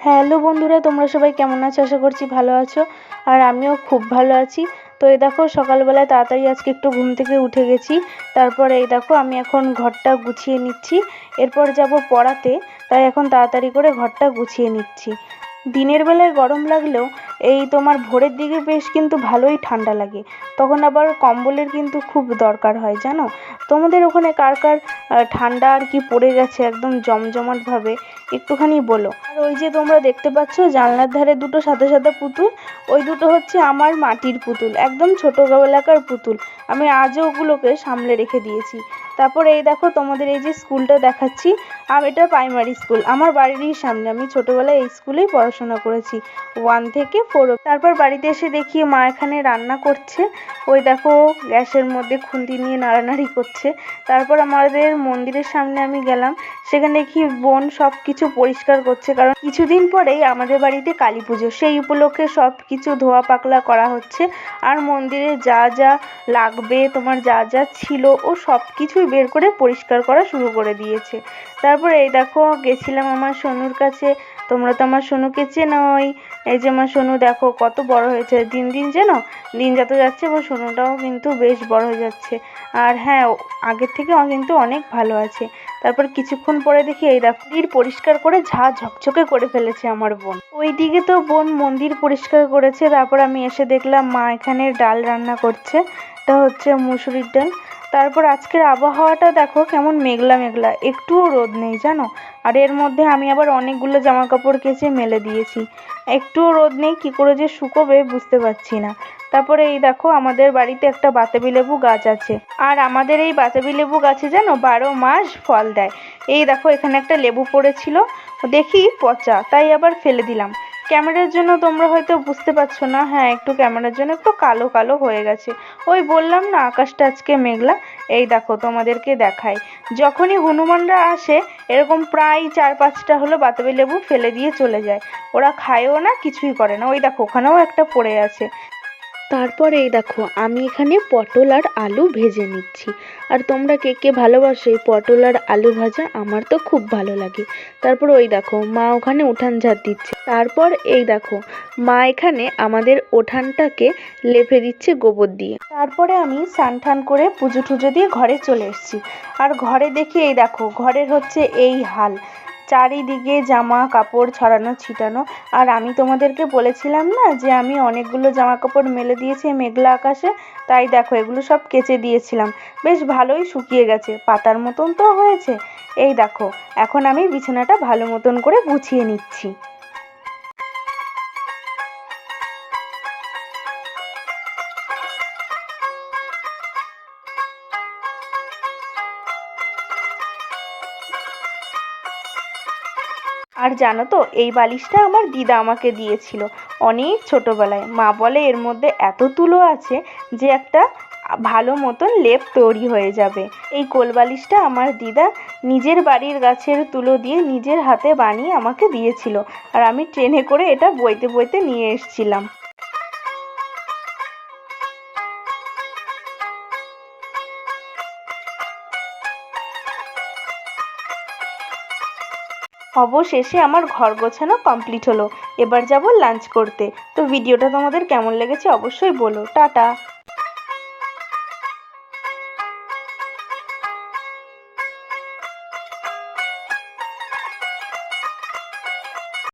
Hello বন্ধুরা, তোমরা সবাই কেমন আছো? আশা করছি ভালো আছো। আর আমিও খুব ভালো আছি। তো এই দেখো, সকালবেলায় তাড়াতাড়ি আজকে একটু ঘুম থেকে উঠে গেছি। তারপর এই দেখো, আমি এখন ঘরটা গুছিয়ে নিচ্ছি। এরপর যাব পড়াতে, তাই এখন তাড়াতাড়ি করে ঘরটা গুছিয়ে নিচ্ছি। দিনের বেলায় গরম লাগলেও এই তোমার ভোরের দিকে বেশ কিন্তু ভালোই ঠান্ডা লাগে। তখন আবার কম্বলের কিন্তু খুব দরকার হয়, জানো? তোমাদের ওখানে কার কার ঠান্ডা আর কি পড়ে গেছে একদম জমজমাটভাবে একটুখানি বলো। আর ওই যে তোমরা দেখতে পাচ্ছ জানলার ধারে দুটো সাদা সাদা পুতুল, ওই দুটো হচ্ছে আমার মাটির পুতুল, একদম ছোটোবেলাকার পুতুল। আমি আজও ওগুলোকে সামলে রেখে দিয়েছি। তারপর এই দেখো তোমাদের এই যে স্কুলটা দেখাচ্ছি আর এটা প্রাইমারি স্কুল আমার বাড়িরই সামনে। আমি ছোটোবেলায় এই স্কুলেই পড়াশোনা করেছি। ওয়ান থেকে ফোর তারপর বাড়িতে এসে দেখি মা এখানে রান্না করছে। ওই দেখো, গ্যাসের মধ্যে খুন্তি নিয়ে নাড়ানাড়ি করছে। তারপর আমাদের মন্দিরের সামনে আমি গেলাম। সেখানে দেখি বোন সব কিছু পরিষ্কার করছে। কারণ কিছুদিন পরেই আমাদের বাড়িতে কালী পুজো। সেই উপলক্ষে সব কিছু ধোয়া পাকলা করা হচ্ছে। আর মন্দিরে যা যা লাগবে, তোমার যা যা ছিল ও সব কিছুই বের করে পরিষ্কার করা শুরু করে দিয়েছে। তারপর এই দেখো, গেছিলাম আমার সোনুর কাছে। তোমরা তো আমার সোনুকে চেনোই। এই যে আমার সোনু, দেখো কত বড় হয়েছে। দিন দিন যেন দিন যত যাচ্ছে, আমার সোনুটাও কিন্তু বেশ বড় হয়ে যাচ্ছে। আর হ্যাঁ আগের থেকে কিন্তু অনেক ভালো আছে। তারপর কিছুক্ষণ পরে দেখি এই দেখো, মন্দির পরিষ্কার করে ঝা ঝকঝকে করে ফেলেছে আমার বোন। ওইদিকে তো বোন মন্দির পরিষ্কার করেছে। তারপর আমি এসে দেখলাম মা এখানে ডাল রান্না করছে। এটা হচ্ছে মুসুরির ডাল। তারপর আজকের আবহাওয়াটা দেখো কেমন মেঘলা মেঘলা। একটুও রোদ নেই, জানো? আর এর মধ্যে আমি আবার অনেকগুলো জামা কাপড় কেচে মেলে দিয়েছি। একটুও রোদ নেই, কী করে যে শুকোবে বুঝতে পারছি না। তারপরে এই দেখো, আমাদের বাড়িতে একটা বাতাবি লেবু গাছ আছে। আর আমাদের এই বাতাবি লেবু গাছে যেন বারো মাস ফল দেয়। এই দেখো, এখানে একটা লেবু পড়েছিল, দেখি পচা, তাই আবার ফেলে দিলাম। ক্যামেরার জন্য তোমরা হয়তো বুঝতে পারছ না। হ্যাঁ একটু ক্যামেরার জন্য একটু কালো কালো হয়ে গেছে। ওই বললাম না, আকাশটা আজকে মেঘলা। এই দেখো, তোমাদেরকে দেখাই। যখনই হনুমানরা আসে, এরকম প্রায় চার পাঁচটা হলো বাতাবি লেবু ফেলে দিয়ে চলে যায়। ওরা খায়ও না, কিছুই করে না। ওই দেখো, ওখানেও একটা পড়ে আছে। তারপর এই দেখো, আমি এখানে পটল আর আলু ভেজে নিচ্ছি। আর তোমরা কে কে ভালোবাসো এই পটল আর আলু ভাজা, আমার তো খুব ভালো লাগে। তারপর ওই দেখো, মা ওখানে উঠান ঝাড় দিচ্ছে। তারপর এই দেখো, মা এখানে আমাদের উঠানটাকে লেপে দিচ্ছে গোবর দিয়ে। তারপরে আমি স্নান টান করে পুজো টুজো দিয়ে ঘরে চলে এসেছি। আর ঘরে দেখি এই দেখো, ঘরের হচ্ছে এই হাল। চারিদিকে জামা কাপড় ছড়ানো, ছিটানো। আর আমি তোমাদেরকে বলেছিলাম না যে আমি অনেকগুলো জামা কাপড় মেলে দিয়েছি মেঘলা আকাশে? তাই দেখো, এগুলো সব কেচে দিয়েছিলাম। বেশ ভালোই শুকিয়ে গেছে, পাতার মতন তো হয়েছে। এই দেখো, এখন আমি বিছানাটা ভালো মতন করে গুছিয়ে নিচ্ছি। আর জানো তো, এই বালিশটা আমার দিদা আমাকে দিয়েছিল অনেক ছোটোবেলায়। মা বলে এর মধ্যে এত তুলো আছে যে একটা ভালো মতন লেপ তৈরি হয়ে যাবে। এই কোল বালিশটা আমার দিদা নিজের বাড়ির গাছের তুলো দিয়ে নিজের হাতে বানিয়ে আমাকে দিয়েছিল। আর আমি ট্রেনে করে এটা বইতে বইতে নিয়ে এসছিলাম। অবশেষে আমার ঘর গোছানো কমপ্লিট হলো। এবার যাব লাঞ্চ করতে। তো ভিডিওটা তোমাদের কেমন লেগেছে অবশ্যই বলো। টাটা।